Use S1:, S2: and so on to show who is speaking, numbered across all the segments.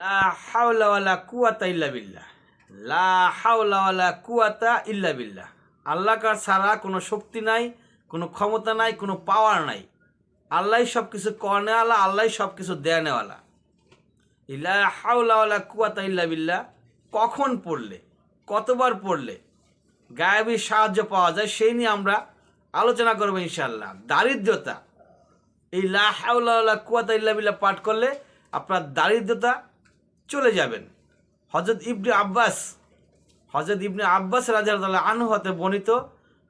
S1: লা হাওলা ওয়ালা কুয়াতা ইল্লা বিল্লাহ। লা হাওলা ওয়ালা কুয়াতা ইল্লা বিল্লাহ। কার ছাড়া কোনো শক্তি নাই, কোনো ক্ষমতা নাই, কোনো পাওয়ার নাই। আল্লাহ সব কিছু কর্নেওয়ালা আল্লাহ সব কিছু দেয়ানেওয়ালা। ইলা হাওলা ওয়ালা কুয়াতা ইল্লা বিল্লাহ। কখন পড়লে, কতবার পড়লে গায়েবী সাহায্য পাওয়া যায় সেই নিয়ে আমরা আলোচনা করব ইনশাল্লাহ দারিদ্রতা। এই লা ওয়ালা কুয়াতা ইল্লা বিল্লাহ পাঠ করলে আপনার দারিদ্রতা চলে যাবেন। হজরত ইবনে আব্বাস হজরত ইবনে আব্বাস রাজা আনহু হতে বর্ণিত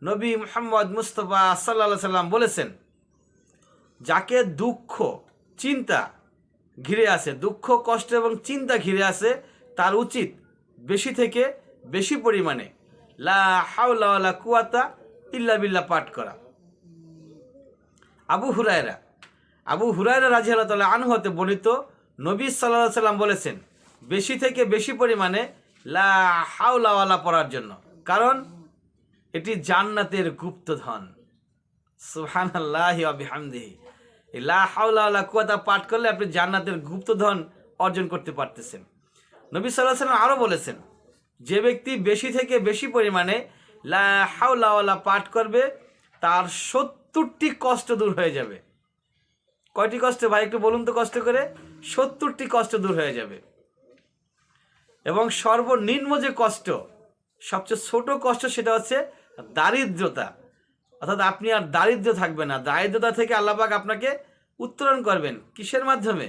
S1: নবী মোহাম্মদ মুস্তফা সাল্লা সাল্লাম বলেছেন, যাকে দুঃখ, চিন্তা ঘিরে আসে, দুঃখ, কষ্ট এবং চিন্তা ঘিরে আসে, তার উচিত বেশি থেকে বেশি পরিমাণে লা হাওলা কুয়াতা ইল্লা বিল্লাহ পাঠ করা। আবু হুরায়রা আবু হুরায়রা রাজি আল্লাহ তাল্লাহ আনহতে বর্ণিত নবী সাল্লাহ সাল্লাম বলেছেন বেশি থেকে বেশি পরিমাণে লা হাওলাওয়ালা পড়ার জন্য। কারণ এটি জান্নাতের গুপ্তধন। সুহান আল্লাহ আবিহামদিহি এই লা হাওলাওয়ালা কুয়াতা পাঠ করলে আপনি জান্নাতের গুপ্তধন অর্জন করতে পারতেছেন। নবী সাল্লাহ সাল্লাম আরও বলেছেন, যে ব্যক্তি বেশি থেকে বেশি পরিমাণে লা হাওলাওয়ালা পাঠ করবে, তার সত্তরটি কষ্ট দূর হয়ে যাবে। কয়টি কষ্ট? ভাই, একটু বলুন তো কষ্ট করে। সত্তরটি কষ্ট দূর হয়ে যাবে। এবং সর্বনিম্ন যে কষ্ট, সবচেয়ে ছোট কষ্ট সেটা হচ্ছে দারিদ্রতা। অর্থাৎ আপনি আর দারিদ্র থাকবে না। দারিদ্রতা থেকে আল্লাপাক আপনাকে উত্তরণ করবেন কিসের মাধ্যমে?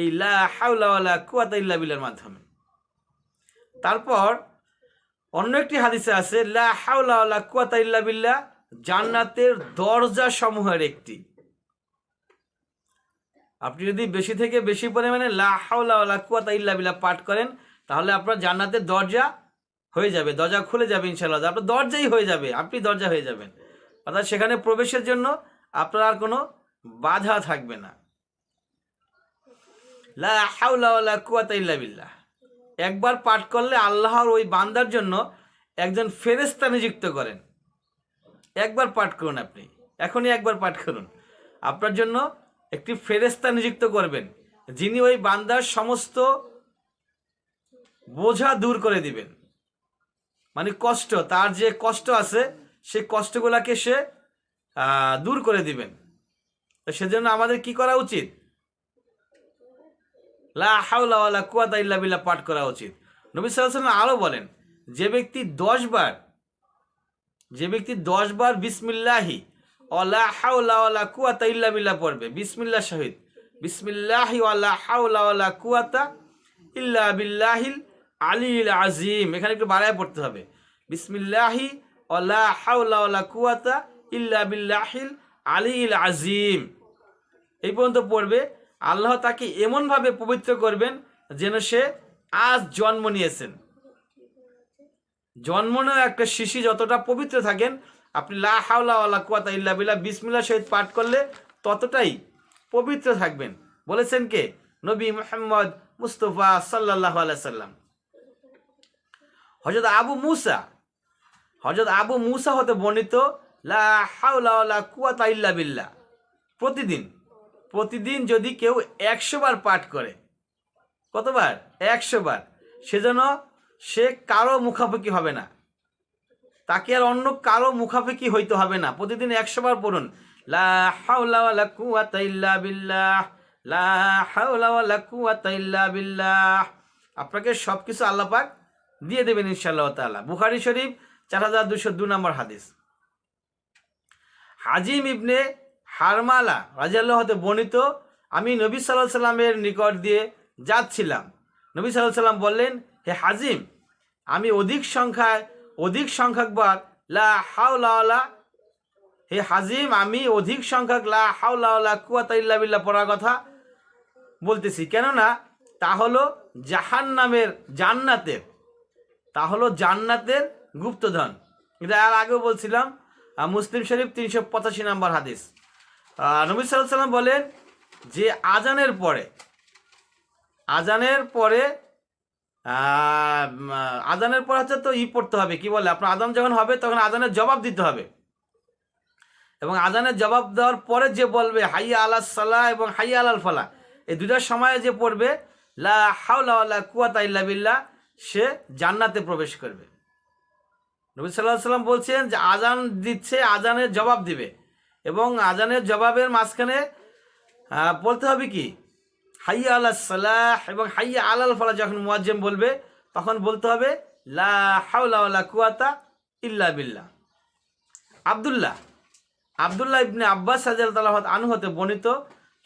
S1: এই লা হাউলা কুয়াতা ইল্লা বিল্লার মাধ্যমে। তারপর অন্য একটি হাদিসে আছে, লা হাউলা কুয়াতা ইল্লা বিল্লাহ, জান্নাতের দরজা সমূহের একটি। আপনি যদি বেশি থেকে বেশি পরিমাণে লা হাওলা ওয়ালা কুয়াতা ইল্লা পাঠ করেন তাহলে আপনার জান্নাতের দরজা হয়ে যাবে, দরজা খুলে যাবে ইনশাল্লাহ আপনার দরজাই হয়ে যাবে, আপনি দরজা হয়ে যাবেন। অর্থাৎ সেখানে প্রবেশের জন্য আপনার আর কোনো বাধা থাকবে না। বিল্লাহ। একবার পাঠ করলে আল্লাহর ওই বান্দার জন্য একজন ফেরেস্তা নিযুক্ত করেন। একবার পাঠ করুন আপনি, এখনই একবার পাঠ করুন। আপনার জন্য একটি ফেরেস্তা নিযুক্ত করবেন, যিনি ওই বান্দার সমস্ত বোঝা দূর করে দিবেন। মানে কষ্ট, তার যে কষ্ট আছে, সেই কষ্টগুলাকে সে দূর করে দিবেন। তো সেজন্য আমাদের কি করা উচিত? লা হাওলা ওয়ালা কুয়াতা ইল্লা বিল্লাহ পাঠ করা উচিত। নবী সাল্লাল্লাহু আলাইহি ওয়াসাল্লাম আরও বলেন, যে ব্যক্তি দশ বার, যে ব্যক্তি দশ বার বিসমিল্লাহি অলা হাওলা কুয়াতা ইল্লা বিল্লাহ পড়বে, বিসমিল্লাহ শহীদ, বিসমিল্লাহি ওয়ালা হাওলা ওয়ালা কুয়াতা ইল্লা বিল্লাহিল আলিল আজিম, এখানে একটু বাড়ায় পড়তে হবে। বিসমিল্লাহি কুয়াতা ইল্লা বিল্লাহিল আলিল আজিম। এই পর্যন্ত পড়বে। আল্লাহ তাকে এমনভাবে পবিত্র করবেন যেন সে আজ জন্ম নিয়েছেন। জন্মনেও একটা শিশি যতটা পবিত্র থাকেন, আপনি লা হাওলা কুয়াতা ইল্লা বিল্লাহ, বিসমিল্লাহ সহিত পাঠ করলে ততটাই পবিত্র থাকবেন। বলেছেন কে? নবী মোহাম্মদ মুস্তফা সাল্লাহ সাল্লাম। হজরত আবু মুসা হজরত আবু মুসা হতে বর্ণিত, লা বিল্লাহ। প্রতিদিন প্রতিদিন যদি কেউ একশো বার পাঠ করে, কতবার? একশো বার। সেজন্য সে কারও মুখাপেক্ষি হবে না। তাকে আর অন্য কারও মুখাপেক্ষি হইতে হবে না। প্রতিদিন একশো বার পড়ুন, লা লা আপনাকে সব কিছু আল্লাহ পাক দিয়ে দেবেন ইনশাআল্লাহ তাআলা। বুখারি শরীফ, চার হাজার দুশো দু নম্বর হাদিস। হাজিম ইবনে হারমালা রাজিয়াল্লাহ হতে বর্ণিত, আমি নবী সাল্লাহ সাল্লামের নিকট দিয়ে যাচ্ছিলাম। নবী সাল্লাহ সাল্লাম বললেন, হে হাজিম, আমি অধিক সংখ্যায়, অধিক সংখ্যকবার লা হাওলা হে হাজিম, আমি অধিক সংখ্যক লা হাওলা কুয়াতা ইল্লা বিল্লাহ পড়ার কথা বলতেছি। কেননা, তা হলো জাহান নামের জান্নাতের তা হলো জান্নাতের গুপ্তধন। এটা আর আগেও বলছিলাম মুসলিম শরীফ তিনশো পঁচাশি নম্বর হাদিস। নবী সাল্লাহ সাল্লাম বলেন যে আজানের পরে আজানের পরে আজানের পর হচ্ছে তো ই পড়তে হবে, কি বলে? আপনার আজান যখন হবে, তখন আজানের জবাব দিতে হবে। এবং আজানের জবাব দেওয়ার পরে যে বলবে, হাইয়া আলাহ সাল্লাহ এবং হাইয়া আলাল ফালা এই দুটার সময় যে পড়বে, লা ওয়ালা কুয়াতা ইল্লা সে জান্নাতে প্রবেশ করবে। নবী সাল্লাহ সাল্লাম বলছেন যে আজান দিচ্ছে আজানের জবাব দিবে। এবং আজানের জবাবের মাঝখানে বলতে হবে কি? হাইয়া আল্লাহ সালাহ, এবং হাইয়া আলাল ফালা যখন মুয়াজ্জেম বলবে, তখন বলতে হবে, লা ওয়ালা কুয়াতা ইল্লা বিল্লাহ। আব্দুল্লাহ আব্দুল্লাহ ইবনে আব্বাস সাজাল তালাহ আনু হতে বর্ণিত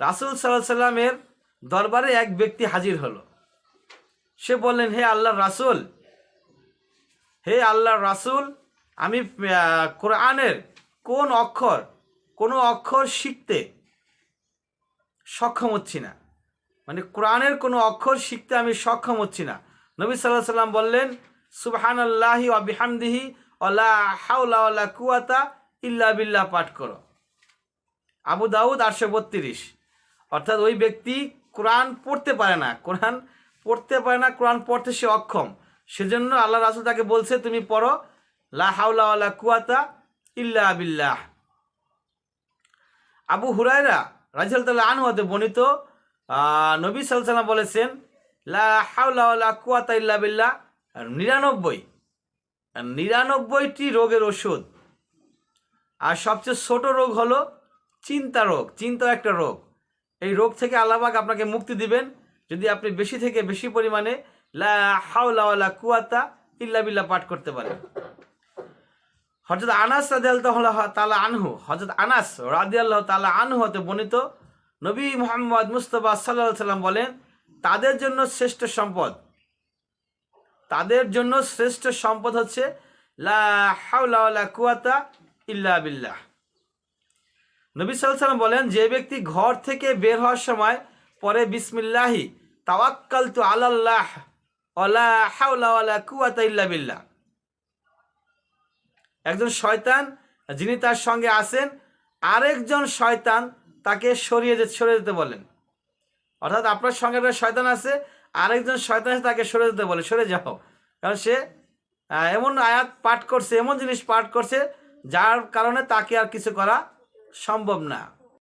S1: রাসুল সাল্লাহ সাল্লামের দরবারে এক ব্যক্তি হাজির হলো। সে বললেন, হে আল্লাহর রাসূল, হে আল্লাহর রাসূল, আমি কোরআনের কোন অক্ষর, কোনো অক্ষর শিখতে সক্ষম হচ্ছি না। মানে কোরআনের কোনো অক্ষর শিখতে আমি সক্ষম হচ্ছি না। নবী সাল্লাহ সাল্লাম বললেন সুবহান আল্লাহি আবিহামদিহি অলা হাউলা কুয়াতা ইল্লা বিল্লাহ পাঠ করো। আবু দাউদ আটশো বত্রিশ। অর্থাৎ ওই ব্যক্তি কোরআন পড়তে পারে না। কোরআন পড়তে পারে না, কোরআন পড়তে সে অক্ষম। সেজন্য আল্লাহ রাসুল তাকে বলছে, তুমি পড়ো, লা হাউলা কুয়াতা ইল্লা বিল্লাহ। আবু হুরায়রা রাজিয়াল আনহু হতে বর্ণিত নবী সাল্লাম বলেছেন, লা হাওলা কুয়াতা ইল্লা বিল্লাহ। নিরানব্বই নিরানব্বইটি রোগের ওষুধ। আর সবচেয়ে ছোট রোগ হলো চিন্তা রোগ চিন্তা একটা রোগ। এই রোগ থেকে আল্লাহবাক আপনাকে মুক্তি দিবেন। যদি আপনি বেশি থেকে বেশি পরিমাণে লা হাওলাওয়ালা কুয়াতা ইল্লা বিল্লাহ পাঠ করতে পারেন। হজরত আনাস তাআলা আনহু হজরত আনাস রাদিয়াল্লাহু তাআলা আনহু হতে বর্ণিত নবী মোহাম্মদ মুস্তফা আলাইহি সাল্লাম বলেন, তাদের জন্য শ্রেষ্ঠ সম্পদ। তাদের জন্য শ্রেষ্ঠ সম্পদ হচ্ছে লা হাওলা ওয়ালা কুয়াতা ইল্লা বিল্লাহ। নবী সাল্লাম বলেন, যে ব্যক্তি ঘর থেকে বের হওয়ার সময় পরে বিসমিল্লাহি তাওয়াক্কালতু আলাল্লাহ, ওয়ালা হাওলা ওয়ালা কুয়াতা ইল্লা বিল্লাহ। একজন শয়তান, যিনি তার সঙ্গে আসেন আরেকজন শয়তান তাকে সরিয়ে সরে যেতে বলেন। অর্থাৎ আপনার সঙ্গে একটা শয়তান আছে, আরেকজন শয়তান এসে তাকে সরে যেতে বলে, সরে যাও। কারণ সে এমন আয়াত পাঠ করছে, এমন জিনিস পাঠ করছে, যার কারণে তাকে আর কিছু করা সম্ভব না।